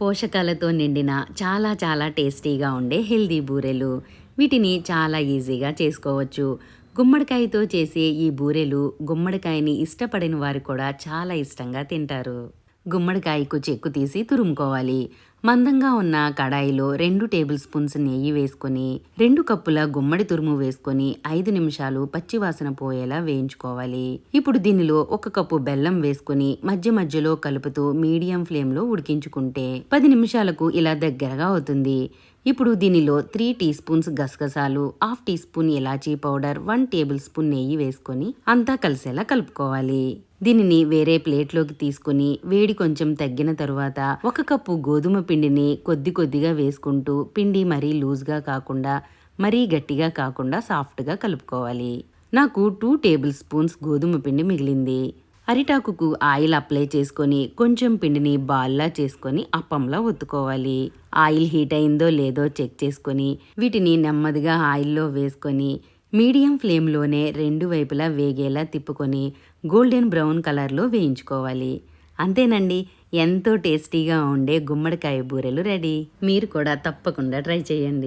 పోషకాలతో నిండిన చాలా చాలా టేస్టీగా ఉండే హెల్దీ బూరెలు. వీటిని చాలా ఈజీగా చేసుకోవచ్చు. గుమ్మడికాయతో చేసే ఈ బూరెలు గుమ్మడికాయని ఇష్టపడిన వారు కూడా చాలా ఇష్టంగా తింటారు. గుమ్మడికాయకు చెక్కు తీసి తురుముకోవాలి. మందంగా ఉన్న కడాయిలో రెండు టేబుల్ స్పూన్స్ నెయ్యి వేసుకొని రెండు కప్పుల గుమ్మడి తురుము వేసుకొని ఐదు నిమిషాలు పచ్చివాసన పోయేలా వేయించుకోవాలి. ఇప్పుడు దీనిలో ఒక కప్పు బెల్లం వేసుకొని మధ్య మధ్యలో కలుపుతూ మీడియం ఫ్లేమ్లో ఉడికించుకుంటే పది నిమిషాలకు ఇలా దగ్గరగా అవుతుంది. ఇప్పుడు దీనిలో త్రీ టీ స్పూన్స్ గసగసాలు హాఫ్ టీ స్పూన్ ఇలాచీ పౌడర్ వన్ టేబుల్ స్పూన్ నెయ్యి వేసుకొని అంతా కలిసేలా కలుపుకోవాలి. దీనిని వేరే ప్లేట్లోకి తీసుకుని వేడి కొంచెం తగ్గిన తరువాత ఒక కప్పు గోధుమ పిండిని కొద్ది కొద్దిగా వేసుకుంటూ పిండి మరీ లూజ్గా కాకుండా మరీ గట్టిగా కాకుండా సాఫ్ట్గా కలుపుకోవాలి. నాకు టూ టేబుల్ స్పూన్స్ గోధుమ పిండి మిగిలింది. అరిటాకుకు ఆయిల్ అప్లై చేసుకొని కొంచెం పిండిని బాల్లా చేసుకొని అప్పంలా ఒత్తుకోవాలి. ఆయిల్ హీట్ అయిందో లేదో చెక్ చేసుకొని వీటిని నెమ్మదిగా ఆయిల్లో వేసుకొని మీడియం ఫ్లేమ్లోనే రెండు వైపులా వేగేలా తిప్పుకొని గోల్డెన్ బ్రౌన్ కలర్లో వేయించుకోవాలి. అంతేనండి. ఎంతో టేస్టీగా ఉండే గుమ్మడికాయ బూరెలు రెడీ. మీరు కూడా తప్పకుండా ట్రై చేయండి.